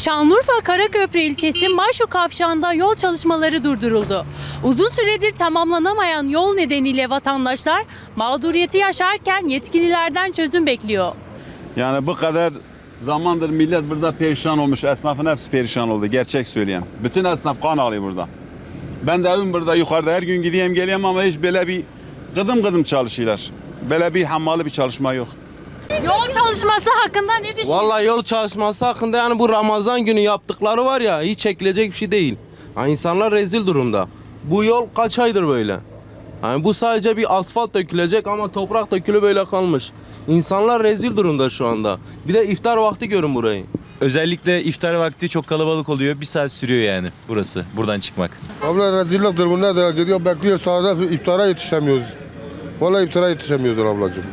Şanlıurfa Karaköprü ilçesi Maşu kavşağında yol çalışmaları durduruldu. Uzun süredir tamamlanamayan yol nedeniyle vatandaşlar mağduriyeti yaşarken yetkililerden çözüm bekliyor. Yani bu kadar zamandır millet burada perişan olmuş. Esnafın hepsi perişan oldu. Gerçek söyleyeyim. Bütün esnaf kan ağlıyor burada. Ben de evim burada yukarıda her gün gideyim geleyim ama hiç böyle bir gıdım gıdım çalışıyorlar. Böyle bir hammalı bir çalışma yok. Yol çalışması hakkında ne düşünüyorsunuz? Vallahi yol çalışması hakkında yani bu Ramazan günü yaptıkları var ya hiç çekilecek bir şey değil. Yani insanlar rezil durumda. Bu yol kaç aydır böyle? Yani bu sadece bir asfalt dökülecek ama toprak dökülü böyle kalmış. İnsanlar rezil durumda şu anda. Bir de iftar vakti görün burayı. Özellikle iftar vakti çok kalabalık oluyor. Bir saat sürüyor yani burası. Buradan çıkmak. Abla rezilliktir bu nedir? Gidiyor bekliyor sahada iftara yetişemiyoruz. Vallahi iftara yetişemiyoruz ablacığım.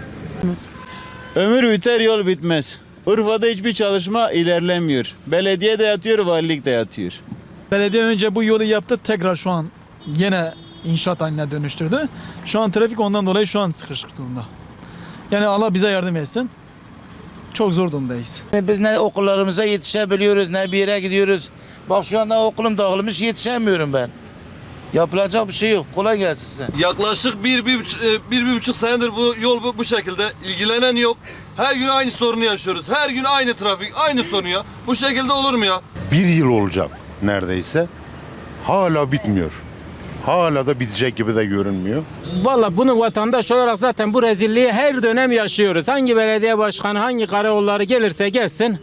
Ömür biter yol bitmez. Urfa'da hiçbir çalışma ilerlemiyor. Belediye de yatıyor, valilik de yatıyor. Belediye önce bu yolu yaptı tekrar şu an yine inşaat haline dönüştürdü. Şu an trafik ondan dolayı şu an sıkışık durumda. Yani Allah bize yardım etsin. Çok zor durumdayız. Biz ne okullarımıza yetişebiliyoruz ne bir yere gidiyoruz. Bak şu anda okulum dağılmış yetişemiyorum ben. Yapılacak bir şey yok. Kolay gelsin size. Yaklaşık bir, bir, e, bir, bir buçuk senedir bu yol bu, bu şekilde. ilgilenen yok. Her gün aynı sorunu yaşıyoruz. Her gün aynı trafik, aynı sorun ya. Bu şekilde olur mu ya? Bir yıl olacak neredeyse. Hala bitmiyor. Hala da bitecek gibi de görünmüyor. Valla bunu vatandaş olarak zaten bu rezilliği her dönem yaşıyoruz. Hangi belediye başkanı, hangi karayolları gelirse gelsin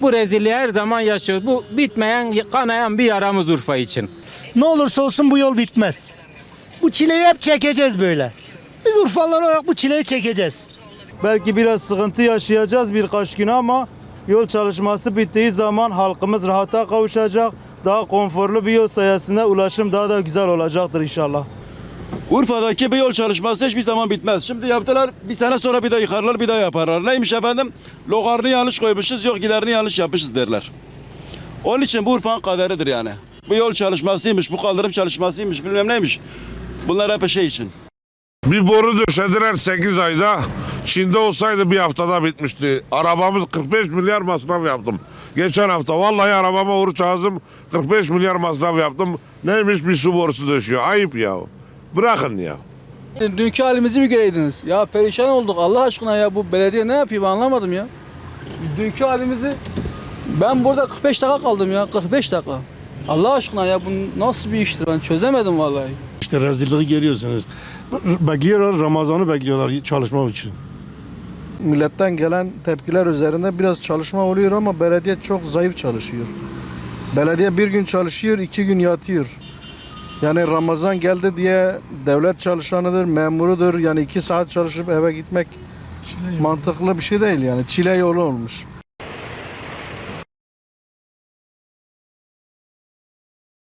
bu rezilliği her zaman yaşıyoruz. Bu bitmeyen, kanayan bir yaramız Urfa için. Ne olursa olsun bu yol bitmez. Bu çileyi hep çekeceğiz böyle. Biz Urfalılar olarak bu çileyi çekeceğiz. Belki biraz sıkıntı yaşayacağız birkaç gün ama yol çalışması bittiği zaman halkımız rahata kavuşacak. Daha konforlu bir yol sayesinde ulaşım daha da güzel olacaktır inşallah. Urfa'daki bir yol çalışması hiçbir zaman bitmez. Şimdi yaptılar bir sene sonra bir de yıkarlar bir daha yaparlar. Neymiş efendim? Logarını yanlış koymuşuz yok giderini yanlış yapmışız derler. Onun için bu Urfa'nın kaderidir yani. Bu yol çalışmasıymış, bu kaldırım çalışmasıymış bilmem neymiş. Bunlar hep şey için. Bir boru döşediler 8 ayda. Çin'de olsaydı bir haftada bitmişti. Arabamız 45 milyar masraf yaptım. Geçen hafta vallahi arabama oruç ağzım 45 milyar masraf yaptım. Neymiş bir su borusu döşüyor. Ayıp ya. Bırakın ya. Dünkü halimizi mi göreydiniz? Ya perişan olduk Allah aşkına ya bu belediye ne yapıyor ben anlamadım ya. Dünkü halimizi ben burada 45 dakika kaldım ya 45 dakika. Allah aşkına ya bu nasıl bir iştir ben çözemedim vallahi. İşte rezilliği görüyorsunuz. Bekliyorlar Ramazan'ı bekliyorlar çalışmak için. Milletten gelen tepkiler üzerinde biraz çalışma oluyor ama belediye çok zayıf çalışıyor. Belediye bir gün çalışıyor, iki gün yatıyor. Yani Ramazan geldi diye devlet çalışanıdır, memurudur. Yani iki saat çalışıp eve gitmek mantıklı bir şey değil yani. Çile yolu olmuş.